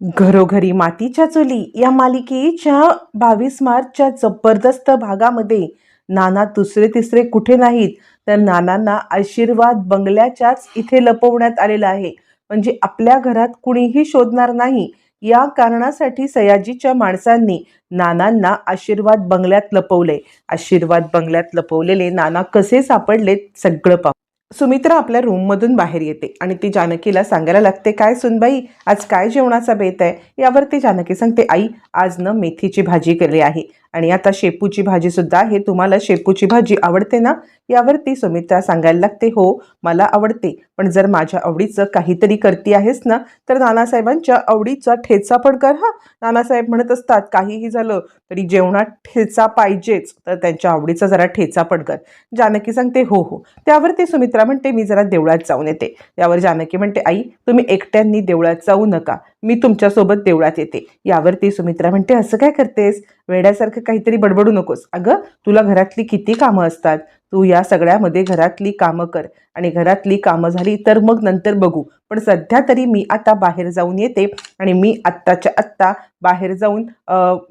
घरोघरी मातीच्या चुली या मालिकेच्या बावीस मार्चच्या जबरदस्त भागामध्ये नाना दुसरे तिसरे कुठे नाहीत तर नानांना आशीर्वाद बंगल्याच्याच इथे लपवण्यात आलेलं आहे. म्हणजे आपल्या घरात कुणीही शोधणार नाही. या कारणासाठी सयाजीच्या माणसांनी नानांना आशीर्वाद बंगल्यात लपवले. आशीर्वाद बंगल्यात लपवलेले नाना कसे सापडलेत सगळं पाहू. सुमित्रा आपल्या रूममधून बाहेर येते आणि ती जानकीला सांगायला लागते काय सुनबाई आज काय जेवणाचा बेत आहे? यावरती जानकी सांगते आई आज न मेथीची भाजी केली आहे. आणि आता शेपूची भाजी सुद्धा आहे. तुम्हाला शेपूची भाजी आवडते ना? यावरती सुमित्रा सांगायला लागते हो मला आवडते. पण जर माझ्या आवडीचं काहीतरी करती आहेस ना तर नानासाहेबांच्या आवडीचा ठेचा पण कर हा. नानासाहेब म्हणत असतात काहीही झालं तरी जेवणात ठेचा पाहिजेच तर त्यांच्या आवडीचा जरा ठेचा पण कर. जानकी सांगते हो हो. त्यावरती सुमित्रा म्हणते मी जरा देवळात जाऊन येते. यावर जानकी म्हणते आई तुम्ही एकट्यांनी देवळात जाऊ नका. मी तुमच्यासोबत देवळात येते. यावरती सुमित्रा म्हणते असं काय करतेस? वेड्यासारखं काहीतरी बडबडू नकोस. अगं तुला घरातली किती कामं असतात? तू या सगळ्यामध्ये घरातली कामं कर. आणि घरातली कामं झाली तर मग नंतर बघू. पण सध्या तरी मी आता बाहेर जाऊन येते आणि मी आत्ताच्या आत्ता बाहेर जाऊन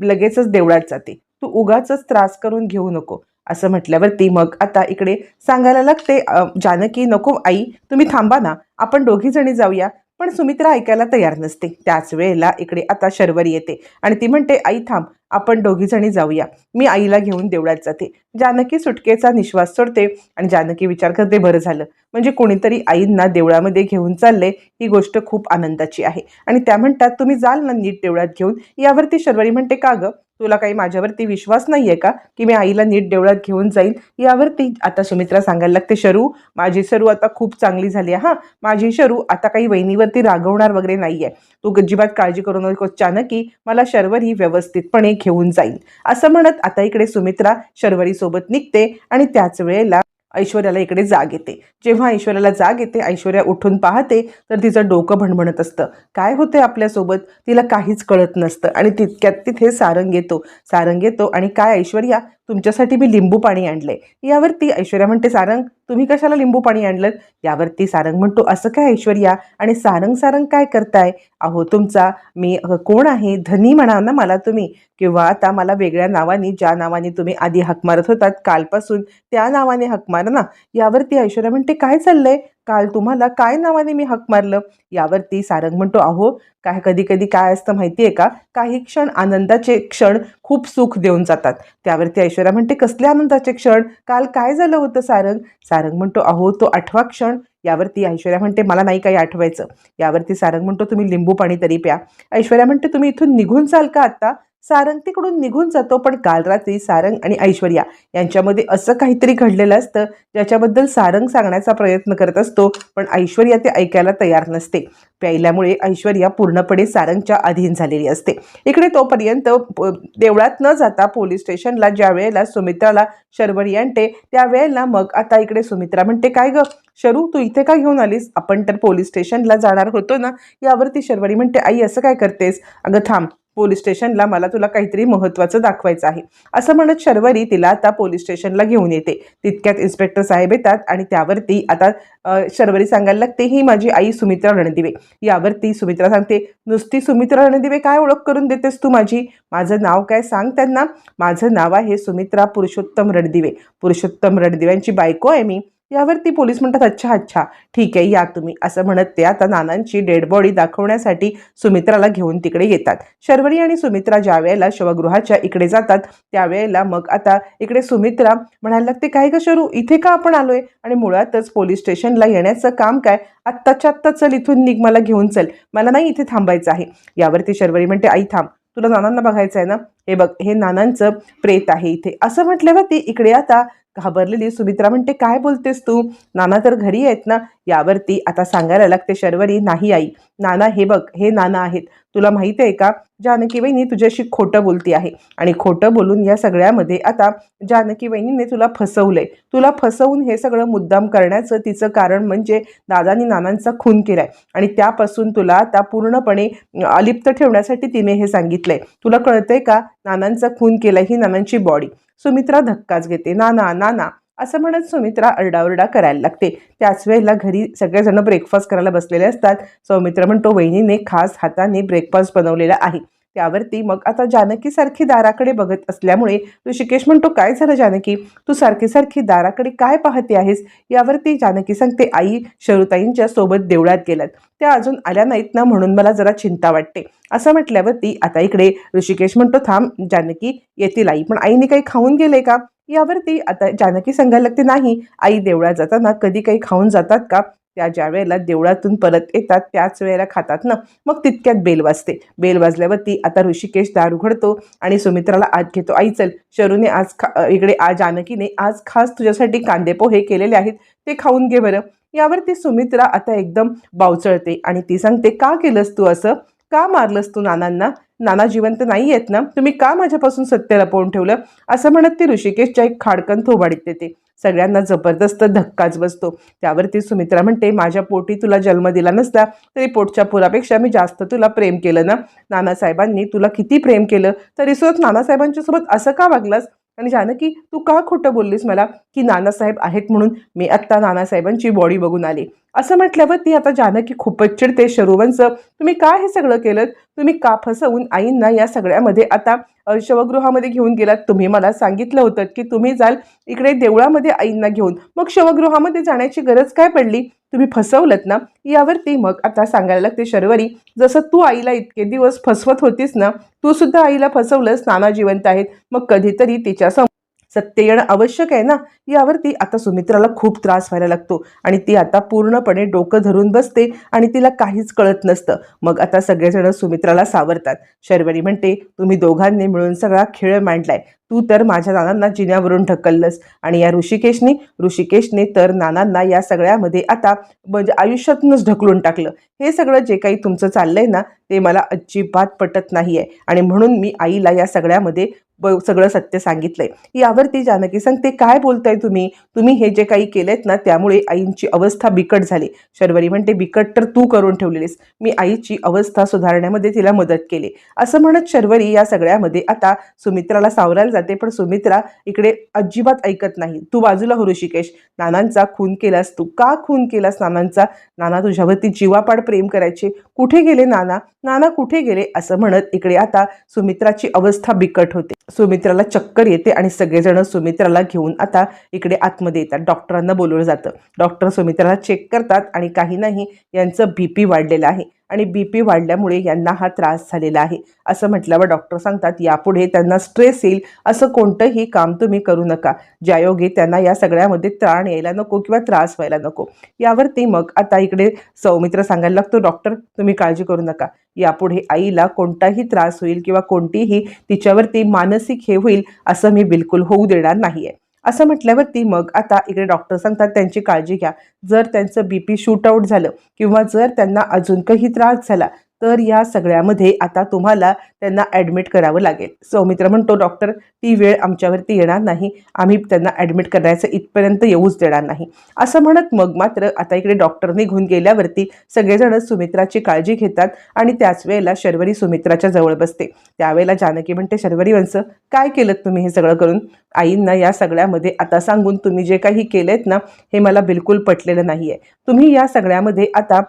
लगेचच देवळात जाते. तू उगाच त्रास करून घेऊ नको. असं म्हटल्यावरती मग आता इकडे सांगायला लागते जानकी नको आई. तुम्ही थांबा ना. आपण दोघीजणी जाऊया. पण सुमित्रा ऐकायला तयार नसते. त्याच वेळेला इकडे आता शर्वरी येते आणि ती म्हणते आई थांब आपण दोघीजणी जाऊया. मी आईला घेऊन देवळात जाते. जानकी सुटकेचा निश्वास सोडते आणि जानकी विचार करते बरं झालं. म्हणजे कोणीतरी आईंना देवळामध्ये घेऊन चालले ही गोष्ट खूप आनंदाची आहे. आणि त्या म्हणतात तुम्ही जाल ना नीट देवळात घेऊन? यावरती शर्वरी म्हणते का गं? तुला काही माझ्यावरती विश्वास नाही आहे का की मी आईला नीट देवळात घेऊन जाईन? यावरती आता सुमित्रा सांगायला लागते शरू माझी शरू आता खूप चांगली झाली आहे हां. माझी शरू आता काही वहिनीवरती रागवणार वगैरे नाही आहे तू अजिबात काळजी करू नको चानकी मला शर्वरी व्यवस्थितपणे घेऊन जाईल. असं म्हणत आता इकडे सुमित्रा शर्वरीसोबत निघते आणि त्याच वेळेला ऐश्वर्याला इकडे जाग येते. जेव्हा ऐश्वर्याला जाग येते ऐश्वर्या उठून पाहते तर तिचं डोकं भणभणत असतं. काय होते आपल्यासोबत? तिला काहीच कळत नसतं आणि तितक्यात तिथे सारंग येतो. सारंग येतो आणि काय ऐश्वर्या? तुमच्यासाठी मी लिंबू पाणी आणलं आहे यावरती ऐश्वर्या म्हणते सारंग तुम्ही कशाला लिंबू पाणी आणलं यावरती सारंग म्हणतो असं काय ऐश्वर्या? आणि सारंग सारंग काय करताय? अहो तुमचा मी कोण आहे? धनी म्हणा ना मला तुम्ही. किंवा आता मला वेगळ्या नावाने ज्या नावाने तुम्ही आधी हक मारत होतात कालपासून त्या नावाने हक मारा ना. यावरती ऐश्वर्या म्हणते काय चाललंय? काल तुम्हाला काय नावाने मी हक मारलं? यावरती सारंग म्हणतो अहो काय कधी कधी काय असतं माहिती आहे का? काही क्षण आनंदाचे क्षण खूप सुख देऊन जातात. त्यावरती ऐश्वर्या म्हणते कसले आनंदाचे क्षण? काल काय झालं होतं सारंग? सारंग म्हणतो अहो तो आठवा क्षण. यावरती ऐश्वर्या म्हणते मला नाही काही आठवायचं. यावरती सारंग म्हणतो तुम्ही लिंबू पाणी तरी प्या. ऐश्वर्या म्हणते तुम्ही इथून निघून चाल का आता सारंग तिकडून निघून जातो पण काल रात्री सारंग आणि ऐश्वर्या यांच्यामध्ये असं काहीतरी घडलेलं असतं ज्याच्याबद्दल सारंग सांगण्याचा प्रयत्न करत असतो पण ऐश्वर्या ते ऐकायला तयार नसते. प्यायल्यामुळे ऐश्वर्या पूर्णपणे सारंगच्या अधीन झालेली असते. इकडे तोपर्यंत देवळात न जाता पोलीस स्टेशनला ज्या वेळेला सुमित्राला शर्वणी आणते त्यावेळेला मग आता इकडे सुमित्रा म्हणते काय ग? शरू तू इथे का घेऊन आलीस? आपण तर पोलीस स्टेशनला जाणार होतो ना? यावरती शर्वरी म्हणते आई असं काय करतेस? अगं थांब पोलीस स्टेशनला मला तुला काहीतरी महत्त्वाचं दाखवायचं आहे. असं म्हणत शर्वरी तिला आता पोलीस स्टेशनला घेऊन येते. तितक्यात इन्स्पेक्टर साहेब येतात आणि त्यावरती आता शर्वरी सांगायला लागते ही माझी आई सुमित्रा रणदिवे. यावरती सुमित्रा सांगते नुसती सुमित्रा रणदिवे काय ओळख करून देतेस तू माझी? माझं नाव काय सांग त्यांना. माझं नाव आहे सुमित्रा पुरुषोत्तम रणदिवे. पुरुषोत्तम रणदिव्यांची बायको आहे मी. यावरती पोलीस म्हणतात अच्छा अच्छा ठीक आहे या तुम्ही असं म्हणत ते आता नानांची डेड बॉडी दाखवण्यासाठी सुमित्राला घेऊन तिकडे येतात. शर्वरी आणि सुमित्रा ज्या वेळेला शवगृहाच्या इकडे जातात त्यावेळेला मग आता इकडे सुमित्रा म्हणायला लागते काय का शरू इथे का आपण आलोय? आणि मुळातच पोलीस स्टेशनला येण्याचं काम काय? आत्ताच्या आत्ता चल इथून निघ मला घेऊन चल. मला नाही इथे थांबायचं आहे. यावरती शर्वरी म्हणते आई थांब तुला नानांना बघायचं आहे ना? हे बघ हे नानांचं प्रेत आहे इथे. असं म्हटल्यावरती इकडे आता घाबरलेली सुमित्रा म्हणते काय बोलतेस तू? नाना तर घरी आहेत ना? यावरती आता सांगायला लागते शर्वरी. नाही आई. नाना हे बघ हे नाना आहेत. तुला माहिती आहे का? जानकी वहिनी तुझ्याशी खोटं बोलती आहे. आणि खोटं बोलून या सगळ्यामध्ये आता जानकी वहिनीने तुला फसवलंय. तुला फसवून हे सगळं मुद्दाम करण्याचं तिचं कारण म्हणजे दादानी नानांचा खून केलाय. आणि त्यापासून तुला आता पूर्णपणे अलिप्त ठेवण्यासाठी तिने हे सांगितलंय. तुला कळतंय का? नानांचा खून केलाय ही नानांची बॉडी सुमित्रा धक्काच घेते. नाना नाना. असं म्हणत सुमित्रा अरडाओरडा करायला लागते. त्याच वेळेला घरी सगळेजण ब्रेकफास्ट करायला बसलेले असतात. सौमित्र म्हणतो वहिनीने खास हाताने ब्रेकफास्ट बनवलेला आहे. त्यावरती मग आता जानकी सारखी दाराकडे बघत असल्यामुळे ऋषिकेश म्हणतो काय झालं जानकी? तू सारखी सारखी दाराकडे काय पाहते आहेस? यावरती जानकी सांगते आई शरुताईंच्या सोबत देवळात गेल्यात त्या अजून आल्या नाहीत ना म्हणून मला जरा चिंता वाटते. असं म्हटल्यावरती आता इकडे ऋषिकेश म्हणतो थांब जानकी येतील आई पण आईने काही खाऊन गेले का? यावरती आता जानकी सांगायला लागते नाही आई देवळात जाताना कधी काही खाऊन जातात का? त्या ज्या वेळेला देवळातून परत येतात त्याच वेळेला खातात ना? मग तितक्यात बेल वाजते. बेल वाजल्यावरती आता ऋषिकेश दार उघडतो आणि सुमित्राला आत घेतो. आई चल शरूने आज खा इकडे आज जानकीने आज खास तुझ्यासाठी कांदे पोहे केलेले आहेत. ते खाऊन घे बरं. यावरती सुमित्रा आता एकदम बावचळते आणि ती सांगते का केलंस तू असं? का मारलंस तू नानांना? नाना जिवंत नाही आहेत ना? तुम्ही का माझ्यापासून सत्य लपवून ठेवलं? असं म्हणत ती ऋषिकेशच्या एक खाडकन थोबाडीत येते सगळ्यांना जबरदस्त धक्काच बसतो. त्यावरती सुमित्रा म्हणते माझ्या पोटी तुला जन्म दिला नसता तरी पोटच्या पुरापेक्षा मी जास्त तुला प्रेम केलं ना? नानासाहेबांनी तुला किती प्रेम केलं? तरी सुद्धा नानासाहेबांच्या सोबत असं का वागलास? आणि जानकी तू का खोटं बोललीस मला की नानासाहेब आहेत म्हणून मी आत्ता नानासाहेबांची बॉडी बघून आली? असं म्हटल्यावर ती आता जानकी खूपच चिडते. शरुवंश तुम्ही का हे सगळं केलं तुम्ही का फसवून आईंना या सगळ्यामध्ये आता शवगृहामध्ये घेऊन गेलात? तुम्ही मला सांगितलं होतं की तुम्ही जाल इकडे देवळामध्ये आईंना घेऊन. मग शवगृहामध्ये जाण्याची गरज काय पडली? तुम्ही फसवलत ना? यावरती मग आता सांगायला लागते शर्वरी. जसं तू आईला इतके दिवस फसवत होतीस ना तू सुद्धा आईला फसवलंस. नाना जिवंत आहेत. मग कधीतरी तिच्या सत्य येणं आवश्यक आहे ना यावरती आता सुमित्राला खूप त्रास व्हायला लागतो. आणि ती आता पूर्णपणे डोकं धरून बसते आणि तिला काहीच कळत नसतं. मग आता सगळेजण सुमित्राला सावरतात. शर्वरी म्हणते तुम्ही दोघांनी मिळून सगळा खेळ मांडलाय. तू तर माझ्या नानांना जिन्यावरून ढकललंस. आणि या ऋषिकेशने ऋषिकेशने तर नानांना या सगळ्यामध्ये आता म्हणजे आयुष्यातूनच ढकलून टाकलं. हे सगळं जे काही तुमचं चाललंय ना ते मला अजिबात पटत नाही आहे आणि म्हणून मी आईला या सगळ्यामध्ये ब सगळं सत्य सांगितलंय. यावरती जानकी सांगते काय बोलताय तुम्ही? तुम्ही हे जे काही केलेत ना त्यामुळे आईंची अवस्था बिकट झाली. शर्वरी म्हणते बिकट तर तू करून ठेवलेलीस. मी आईची अवस्था सुधारण्यामध्ये तिला मदत केली. असं म्हणत शर्वरी या सगळ्यामध्ये आता सुमित्राला सावरायला जाते पण सुमित्रा इकडे अजिबात ऐकत नाही. तू बाजूला हो ऋषिकेश नानांचा खून केलास तू. का खून केलास नानांचा? नाना तुझ्यावरती जीवापाड प्रेम करायचे. कुठे गेले नाना? नाना कुठे गेले? असं म्हणत इकडे आता सुमित्राची अवस्था बिकट होते. सुमित्राला चक्कर येते आणि सगळेजण सुमित्राला घेऊन आता इकडे आतमध्ये येतात. डॉक्टरांना बोलवलं जातं. डॉक्टर सुमित्राला चेक करतात आणि काही नाही यांचं बी पी वाढलेलं आहे. आणि बी पी वाढल्यामुळे यांना हा त्रास झालेला आहे. असं म्हटल्यावर डॉक्टर सांगतात यापुढे त्यांना स्ट्रेस येईल असं कोणतंही काम तुम्ही करू नका. ज्यायोगे त्यांना या सगळ्यामध्ये त्राण यायला नको किंवा त्रास व्हायला नको. यावरती मग आता इकडे सौमित्र सांगायला लागतो डॉक्टर तुम्ही काळजी करू नका. यापुढे आईला कोणताही त्रास होईल किंवा कोणतीही तिच्यावरती मानसिक हे होईल असं मी बिलकुल होऊ देणार नाही आहे असं म्हटल्यावरती मग आता इकडे डॉक्टर सांगतात त्यांची काळजी घ्या. जर त्यांचं बी पी शूट आऊट झालं किंवा जर त्यांना अजून काही त्रास झाला तर या सगळ्यामध्ये आता तुम्हाला त्यांना ॲडमिट करावं लागेल. सौमित्र म्हणतो डॉक्टर ती वेळ आमच्यावरती येणार नाही. आम्ही त्यांना ॲडमिट करायचं इथपर्यंत येऊच देणार नाही. असं म्हणत मग मात्र आता इकडे डॉक्टर निघून गेल्यावरती सगळेजण सुमित्राची काळजी घेतात आणि त्याच वेळेला शर्वरी सुमित्राच्या जवळ बसते. त्यावेळेला जानकी म्हणते शर्वरी वंश काय केलं तुम्ही हे सगळं करून? आईंना या सगळ्यामध्ये आता सांगून तुम्ही जे काही केलेत ना हे मला बिलकुल पटलेलं नाही आहे तुम्ही या सगळ्यामध्ये आता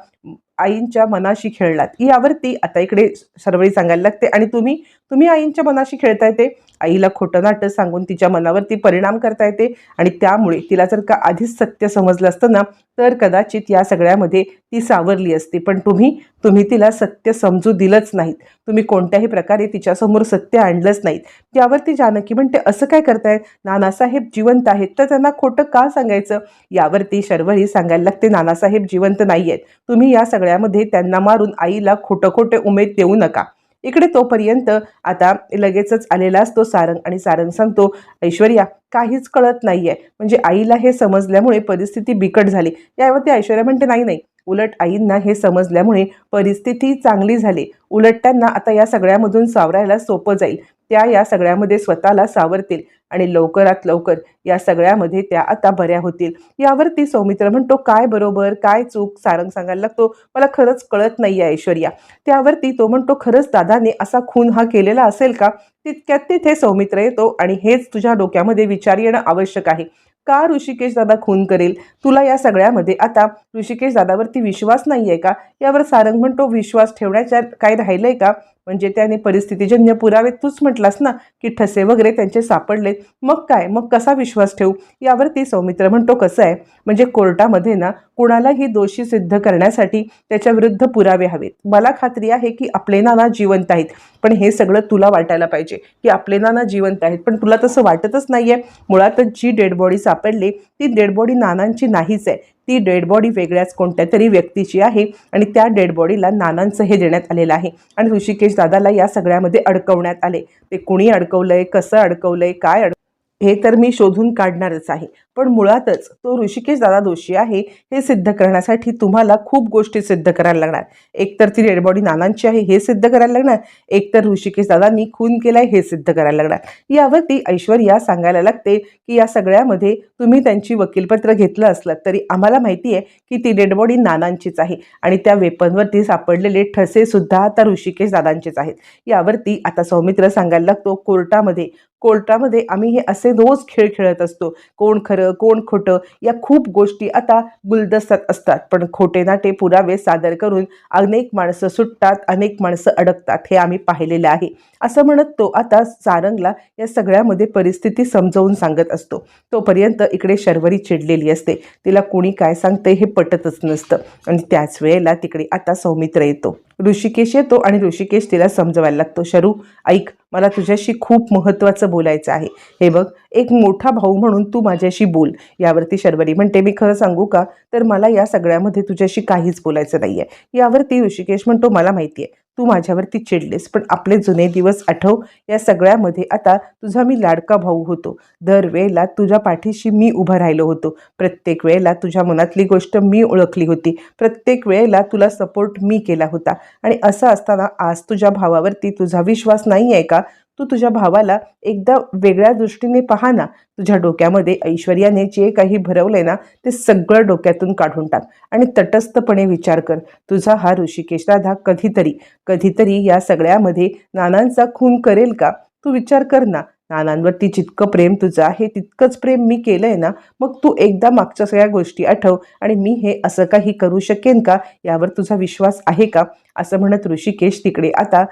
आईंच्या मनाशी खेळलात. यावरती आता इकडे सर्वळी सांगायला लागते. आणि तुम्ही तुम्ही आईंच्या मनाशी खेळता येते आईला खोटं नाटं सांगून तिच्या मनावरती परिणाम करता येते आणि त्यामुळे तिला जर का आधीच सत्य समजलं असतं ना तर कदाचित या सगळ्यामध्ये ती सावरली असती. पण तुम्ही तुम्ही तिला सत्य समजू दिलंच नाहीत. तुम्ही कोणत्याही प्रकारे तिच्यासमोर सत्य आणलंच नाहीत. त्यावरती जानकी म्हणते असं काय करताय? नानासाहेब जिवंत आहेत. तर त्यांना खोटं का सांगायचं? यावरती शर्वरी सांगायला लागते नानासाहेब जिवंत नाही आहेत तुम्ही या सगळ्यामध्ये त्यांना मारून आईला खोटं खोटे उमेद देऊ नका. इकडे तोपर्यंत आता लगेचच आलेला असतो सारंग आणि सारंग सांगतो ऐश्वर्या काहीच कळत नाहीये. म्हणजे आईला हे समजल्यामुळे परिस्थिती बिकट झाली. यावरती ऐश्वर्या म्हणते नाही नाही. उलट आईंना हे समजल्यामुळे परिस्थिती चांगली झाली. उलट त्यांना आता या सगळ्यामधून सावरायला सोपं जाईल. त्या या सगळ्यामध्ये स्वतःला सावरतील. आणि लवकरात लवकर या सगळ्यामध्ये त्या आता बऱ्या होतील. यावरती सौमित्र म्हणतो काय बरोबर? काय चूक? सारंग सांगायला लागतो मला खरंच कळत नाही आहे ऐश्वर्या. त्यावरती तो म्हणतो खरंच दादाने असा खून हा केलेला असेल का? तितक्यात तिथे सौमित्र येतो आणि हेच तुझ्या डोक्यामध्ये विचार येणं आवश्यक आहे. का ऋषिकेश दादा खून करेल? तुला या सगळ्यामध्ये आता ऋषिकेश दादावरती विश्वास नाही आहे का? यावर सारंग म्हणतो विश्वास ठेवण्याच्या काय राहिलंय का? म्हणजे त्याने परिस्थितीजन्य पुरावे तूच म्हटलास ना की ठसे वगैरे त्यांचे सापडलेत. मग काय? मग कसा विश्वास ठेवू? यावरती सौमित्र म्हणतो कसं आहे? म्हणजे कोर्टामध्ये ना कुणालाही दोषी सिद्ध करण्यासाठी त्याच्या विरुद्ध पुरावे हवेत. मला खात्री आहे की आपले नाना जिवंत आहेत. पण हे सगळं तुला वाटायला पाहिजे की आपले नाना जिवंत आहेत. पण तुला तसं वाटतच नाही आहे मुळातच जी डेड बॉडी सापडली ती डेड बॉडी नानांची नाहीच आहे. ती डेड बॉडी वेगळ्याच कोणत्या तरी व्यक्तीची आहे आणि त्या डेड बॉडीला नानांचं हे देण्यात आलेलं आहे. आणि ऋषिकेश दादाला या सगळ्यामध्ये अडकवण्यात आले. ते कुणी अडकवलंय? कसं अडकवलंय? काय अड हे तर मी शोधून काढणारच आहे. पण मुळातच तो ऋषिकेश दादा दोषी आहे हे सिद्ध करण्यासाठी तुम्हाला खूप गोष्टी सिद्ध करायला लागणार. एकतर ती रेडबॉडी नानांची आहे हे सिद्ध करायला लागणार. एकतर ऋषिकेश दादांनी खून केलाय हे सिद्ध करायला लागणार. यावरती ऐश्वर्या सांगायला लागते की या सगळ्यामध्ये तुम्ही त्यांची वकीलपत्र घेतलं असलं तरी आम्हाला माहिती आहे की ती डेडबॉडी नानांचीच आहे आणि त्या वेपनवरती सापडलेले ठसेसुद्धा आता ऋषिकेश दादांचेच आहेत. यावरती आता सौमित्र सांगायला लागतो कोर्टामध्ये कोर्टामध्ये आम्ही हे असे रोज खेळ खेळत असतो. कोण खरं कोण खोटं या खूप गोष्टी आता गुलदस्तात असतात. पण खोटे नाटे पुरावे सादर करून अनेक माणसं सुटतात अनेक माणसं अडकतात हे आम्ही पाहिलेलं आहे. असं म्हणत तो आता सारंगला या सगळ्यामध्ये परिस्थिती समजावून सांगत असतो. तोपर्यंत इकडे शर्वरी चिडलेली असते. तिला कुणी काय सांगते हे पटतच नसतं. आणि त्याच वेळेला तिकडे आता सौमित्र येतो. ऋषिकेश येतो आणि ऋषिकेश तिला समजवायला लागतो. शरू ऐक मला तुझ्याशी खूप महत्त्वाचं बोलायचं आहे. हे बघ एक मोठा भाऊ म्हणून तू माझ्याशी बोल. यावरती शर्वरी म्हणते मी खरं सांगू का? तर मला या सगळ्यामध्ये तुझ्याशी काहीच बोलायचं नाही आहे यावरती ऋषिकेश म्हणतो मला माहिती आहे तू माझ्यावरती चिडलेस पण आपले जुने दिवस आठव या सगळ्यामध्ये आता तुझा मी लाडका भाऊ होतो. दरवेळेला तुझ्या पाठीशी मी उभं राहिलो होतो. प्रत्येक वेळेला तुझ्या मनातली गोष्ट मी ओळखली होती. प्रत्येक वेळेला तुला सपोर्ट मी केला होता. आणि असं असताना आज तुझ्या भावावरती तुझा विश्वास नाही आहे का? तू तुझ्या भावाला एकदा वेगळ्या दृष्टीने पहा ना. तुझ्या डोक्यामध्ये ऐश्वर्याने जे काही भरवलंय ना ते सगळं डोक्यातून काढून टाक आणि तटस्थपणे विचार कर. तुझा हा ऋषिकेश राधा कधीतरी कधीतरी या सगळ्यामध्ये नानांचा खून करेल का? तू विचार कर ना. नानांवरती जितकं प्रेम तुझं आहे तितकंच प्रेम मी केलं आहे ना मग तू एकदा मागच्या सगळ्या गोष्टी आठव आणि मी हे असं काही करू शकेन का? यावर तुझा विश्वास आहे का? असं म्हणत ऋषिकेश तिकडे आता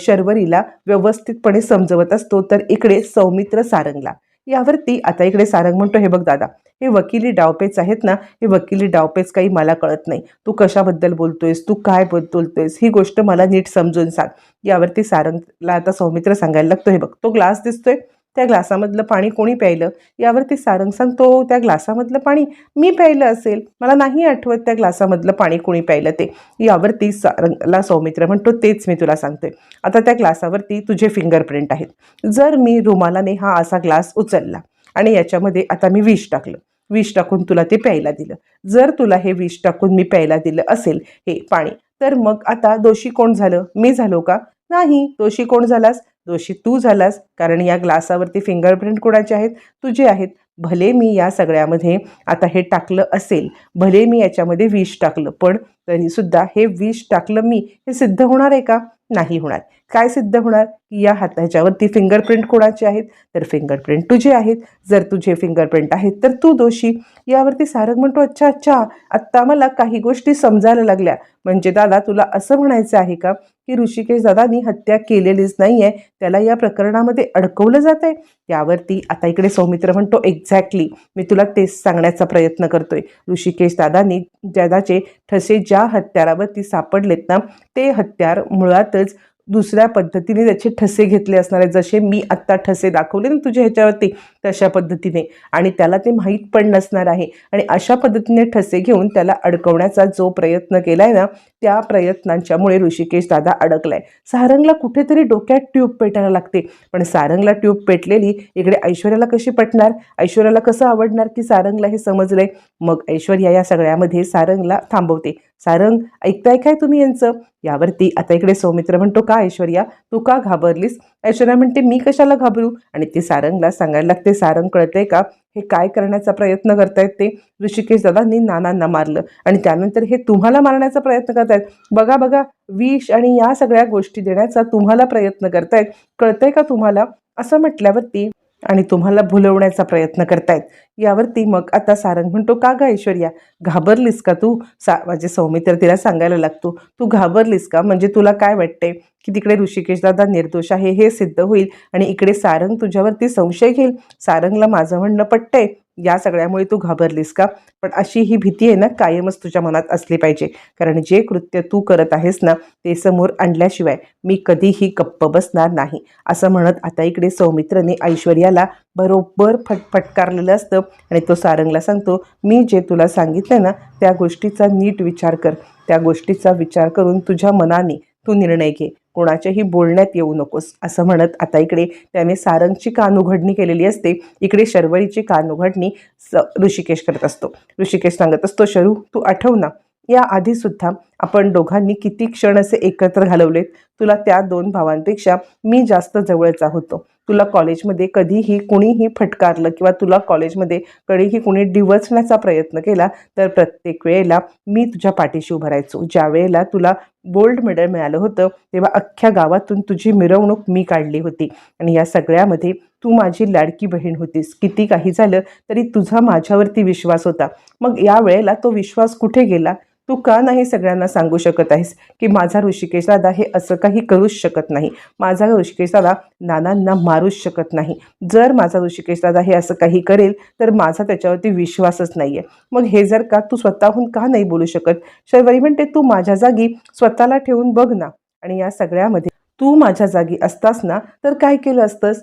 शर्वरीला व्यवस्थितपणे समजवत असतो. तर इकडे सौमित्र सारंगला. यावरती आता इकडे सारंग म्हणतो हे बघ दादा हे वकिली डावपेच आहेत ना हे वकिली डावपेच काही मला कळत नाही. तू कशाबद्दल बोलतोयस? तू काय बोलतोयस? ही गोष्ट मला नीट समजून सांग. यावरती सारंगला आता सौमित्र सांगायला लागतो. हे बघ तो ग्लास दिसतोय. त्या ग्लासामधलं पाणी कोणी प्यायलं? यावरती सारंग सांगतो त्या ग्लासामधलं पाणी मी प्यायलं असेल? मला नाही आठवत त्या ग्लासामधलं पाणी कोणी प्यायलं ते. यावरती सारंगला सौमित्र म्हणतो तेच मी तुला सांगतोय. आता त्या ग्लासावरती तुझे फिंगरप्रिंट आहेत. जर मी रुमालाने हा असा ग्लास उचलला आणि याच्यामध्ये आता मी विष टाकलं. विष टाकून तुला ते प्यायला दिलं. जर तुला हे विष टाकून मी प्यायला दिलं असेल हे पाणी तर मग आता दोषी कोण झालं? मी झालो का? नाही. दोषी कोण झालास? दोषी तू झालास. कारण या ग्लासावरती फिंगरप्रिंट कोणाचे आहेत? तुझे आहेत. भले मी या सगळ्यामध्ये आता हे टाकलं असेल भले मी याच्यामध्ये विष टाकलं पण तरीसुद्धा हे विष टाकलं मी हे सिद्ध होणार आहे का? नाही होणार. काय सिद्ध होणार? की या हात ह्याच्यावरती फिंगरप्रिंट कोणाचे आहेत? तर फिंगरप्रिंट तुझे आहेत. जर तुझे फिंगरप्रिंट आहेत तर तू दोषी. यावरती सारंग म्हणतो अच्छा अच्छा आत्ता मला काही गोष्टी समजायला लागल्या. म्हणजे दादा तुला असं म्हणायचं आहे का? की ऋषिकेश दादानी हत्या केलेलीच नाही आहे त्याला या प्रकरणामध्ये अडकवलं जात आहे यावरती आता इकडे सौमित्र म्हणतो एक्झॅक्टली मी तुला तेच सांगण्याचा प्रयत्न करतोय. ऋषिकेश दादानी दादाचे ठसे ज्या हत्यारावरती सापडलेत ना ते हत्यार मुळातच दुसऱ्या पद्धतीने त्याचे ठसे घेतले असणार आहेत. जसे मी आत्ता ठसे दाखवले ना तुझ्या ह्याच्यावरती तशा पद्धतीने. आणि त्याला ते माहीत पण नसणार आहे. आणि अशा पद्धतीने ठसे घेऊन त्याला अडकवण्याचा जो प्रयत्न केला आहे ना त्या प्रयत्नांच्यामुळे ऋषिकेश दादा अडकलाय. सारंगला कुठेतरी डोक्यात ट्यूब पेटायला लागते. पण सारंगला ट्यूब पेटलेली इकडे ऐश्वर्याला कशी पटणार? ऐश्वर्याला कसं आवडणार की सारंगला हे समजलंय? मग ऐश्वर्या या सगळ्यामध्ये सारंगला थांबवते. सारंग ऐकताय काय तुम्ही यांचं? यावरती आता इकडे सौमित्र म्हणतो का ऐश्वर्या? तू का घाबरलीस? ऐश्वर्या म्हणते मी कशाला घाबरू? आणि ती सारंगला सांगायला लागते सारंग कळतंय का? हे काय करण्याचा प्रयत्न करतायत ते? ऋषिकेश दादांनी नानांना मारलं आणि त्यानंतर हे तुम्हाला मारण्याचा प्रयत्न करतायत. बघा बघा विष आणि या सगळ्या गोष्टी देण्याचा तुम्हाला प्रयत्न करतायत. कळतंय का तुम्हाला? असं म्हटल्यावरती आणि तुम्हाला भुलवण्याचा प्रयत्न करतायत. यावरती मग आता सारंग म्हणतो का ग ऐश्वर्या? घाबरलीस का तू? सा माझे सौमित्र तिला सांगायला लागतो. तू घाबरलीस का? म्हणजे तुला काय वाटते की तिकडे ऋषिकेश दादा निर्दोष आहे हे सिद्ध होईल आणि इकडे सारंग तुझ्यावरती संशय घेईल? सारंगला माझं म्हणणं पटतंय. या सगळ्यामुळे तू घाबरलीस का? पण अशी ही भीती आहे ना कायमच तुझ्या मनात असली पाहिजे. कारण जे कृत्य तू करत आहेस ना ते समोर आणल्याशिवाय मी कधीही गप्प बसणार नाही. असं म्हणत आता इकडे सौमित्रने ऐश्वर्याला बरोबर फट फटकारलेलं असतं आणि तो सारंगला सांगतो मी जे तुला सांगितलं ना त्या गोष्टीचा नीट विचार कर. त्या गोष्टीचा विचार करून तुझ्या मनाने तू निर्णय घे. कोणाच्याही बोलण्यात येऊ नकोस असं म्हणत आता इकडे त्याने सारंगची कान उघडणी केलेली असते. इकडे शर्वरीची कान उघडणी स ऋषिकेश करत असतो. ऋषिकेश सांगत असतो शरू तू आठव ना या आधीसुद्धा आपण दोघांनी किती क्षण असे एकत्र घालवलेत. तुला त्या दोन भावांपेक्षा मी जास्त जवळचा होतो तुला कॉलेजमध्ये कधीही कुणीही फटकारलं किंवा तुला कॉलेजमध्ये कधीही कुणी डिवचण्याचा प्रयत्न केला तर प्रत्येक वेळेला मी तुझ्या पाठीशी उभं राहायचो. ज्या वेळेला तुला गोल्ड मेडल मिळालं होतं तेव्हा अख्ख्या गावातून तुझी मिरवणूक मी काढली होती. आणि या सगळ्यामध्ये तू माझी लाडकी बहीण होतीस. किती काही झालं तरी तुझा माझ्यावरती विश्वास होता. मग या वेळेला तो विश्वास कुठे गेला? तू का नाही सगळ्यांना सांगू शकत आहेस की माझा ऋषिकेश दादा हे असं काही करूच शकत नाही? माझा ऋषिकेश दादा नानांना मारूच शकत नाही. जर माझा ऋषिकेश दादा हे असं काही करेल तर माझा त्याच्यावरती विश्वासच नाही आहे मग हे जर का तू स्वतःहून का नाही बोलू शकत? शर्वरी म्हणते तू माझ्या जागी स्वतःला ठेवून बघ ना. आणि या सगळ्यामध्ये तू माझ्या जागी असतास ना तर काय केलं असतंस?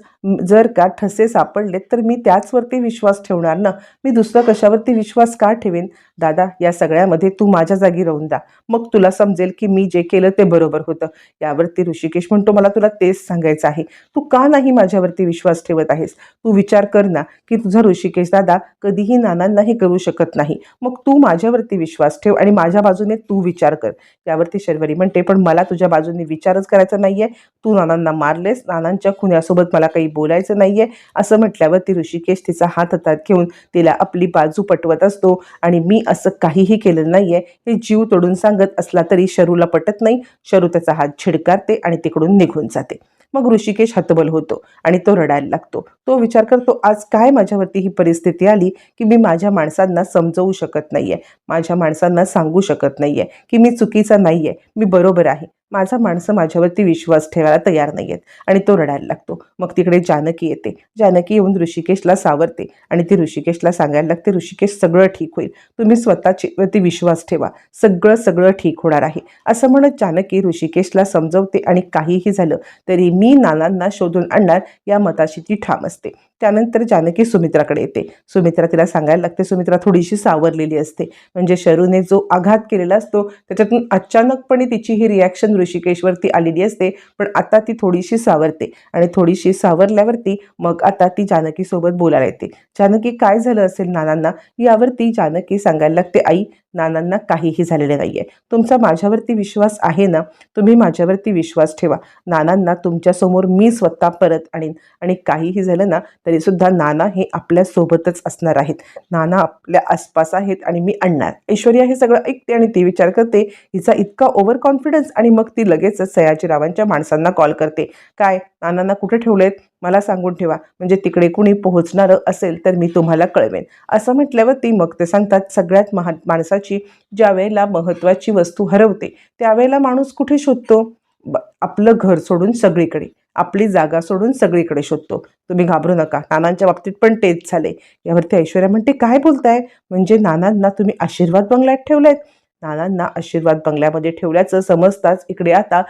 जर का ठसे सापडले तर मी त्याचवरती विश्वास ठेवणार ना? मी दुसरं कशावरती विश्वास का ठेवेन? दादा या सगळ्यामध्ये तू माझ्या जागी राहून जा. मग तुला समजेल की मी जे केलं ते बरोबर होतं. यावरती ऋषिकेश म्हणतो मला तुला तेच सांगायचं आहे. तू का नाही माझ्यावरती विश्वास ठेवत आहेस? तू विचार कर ना की तुझा ऋषिकेश दादा कधीही नानांना हे करू शकत नाही. मग तू माझ्यावरती विश्वास ठेव आणि माझ्या बाजूने तू विचार कर. यावरती शर्वरी म्हणते पण मला तुझ्या बाजूने विचारच करायचा नाहीये. तू नानांना मारलेस नानांच्या खुन्यासोबत मला काही बोलायचं नाहीये. असं म्हटल्यावरती ऋषिकेश तिचा हात हातात घेऊन तिला आपली बाजू पटवत असतो. आणि मी असं काहीही केलं नाहीये. हे जीव तोडून सांगत असला तरी शरूला पटत नाही. शरू त्याचा हात छिडकारते आणि तिकडून निघून जाते. मग ऋषिकेश हतबल होतो आणि तो रडायला लागतो. तो विचार करतो आज काय माझ्यावरती ही परिस्थिती आली की मी माझ्या माणसांना समजवू शकत नाहीये? माझ्या माणसांना सांगू शकत नाहीये की मी चुकीचा नाहीये? मी बरोबर आहे. माझा माणसं माझ्यावरती विश्वास ठेवायला तयार नाही आहेत आणि तो रडायला लागतो. मग तिकडे जानकी येते. जानकी येऊन ऋषिकेशला सावरते आणि ती ऋषिकेशला सांगायला लागते ऋषिकेश सगळं ठीक होईल. तुम्ही स्वतःचेवरती विश्वास ठेवा. सगळं सगळं ठीक होणार आहे. असं म्हणत जानकी ऋषिकेशला समजवते आणि काहीही झालं तरी मी नानांना शोधून आणणार या मताशी ती ठाम असते. त्यानंतर जानकी सुमित्राकडे येते. सुमित्रा तिला सांगायला लागते सुमित्रा थोडीशी सावरलेली असते. म्हणजे शरूने जो आघात केलेला असतो त्याच्यातून अचानकपणे तिची ही रिॲक्शन ऋषिकेशवरती आलेली असते पण आता ती थोडीशी सावरते. आणि थोडीशी सावरल्यावरती मग आता ती जानकीसोबत बोलायला येते. जानकी काय झालं असेल नानांना? यावरती जानकी सांगायला लागते आई नानांना काहीही झालेले आहे तुमचा माझ्यावरती विश्वास आहे ना तुम्ही माझ्यावरती विश्वास ठेवा. नानांना तुमच्यासमोर मी स्वतः परत आणीन. आणि काहीही झालं ना तरीसुद्धा नाना हे आपल्यासोबतच असणार आहेत. नाना आपल्या आसपास आहेत आणि मी आणणार. ऐश्वर्या हे सगळं ऐकते आणि ती विचार करते हिचा इतका ओव्हर कॉन्फिडन्स आणि मग ती लगेचच सयाजीरावांच्या माणसांना कॉल करते. काय? नानांना कुठे ठेवलेत? मला सांगून ठेवा. म्हणजे तिकडे कुणी पोहोचणारं असेल तर मी तुम्हाला कळवेन. असं म्हटल्यावर ती मग ते सांगतात सगळ्यात महा माणसाची ज्या वेळेला महत्त्वाची वस्तू हरवते त्यावेळेला माणूस कुठे शोधतो? ब- आपलं घर सोडून सगळीकडे. आपली जागा सोडून सगळीकडे शोधतो. तुम्ही घाबरू नका. नानांच्या बाबतीत पण तेच झाले. यावरती ऐश्वर्या म्हणते काय बोलताय? म्हणजे नानांना तुम्ही आशीर्वाद बंगल्यात ठेवलेत? नानांना आशीर्वाद बंगल्यामध्ये ठेवल्याचं समजताच इकडे आता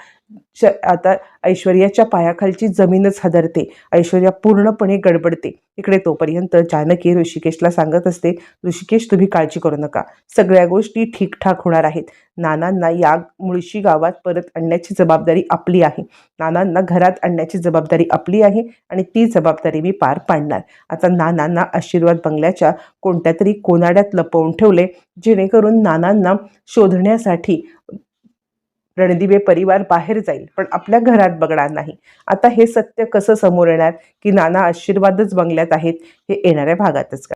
आता ऐश्वर्याच्या पायाखालची जमीनच हदरते. ऐश्वर्या पूर्णपणे गडबडते. इकडे तोपर्यंत जानकी ऋषिकेशला सांगत असते ऋषिकेश तुम्ही काळजी करू नका. सगळ्या गोष्टी ठीकठाक होणार आहेत. नानांना या मुळशी गावात परत आणण्याची जबाबदारी आपली आहे. नानांना घरात आणण्याची जबाबदारी आपली आहे आणि ती जबाबदारी मी पार पाडणार. आता नानांना आशीर्वाद बंगल्याच्या कोणत्या तरी कोनाड्यात लपवून ठेवले जेणेकरून नानांना शोधण्यासाठी रणदिवे परिवार बाहेर जाईल पण आपल्या घरात बघणार नाही. आता हे सत्य कसं समोर येणार की नाना आशीर्वादच बंगल्यात आहेत हे येणाऱ्या भागातच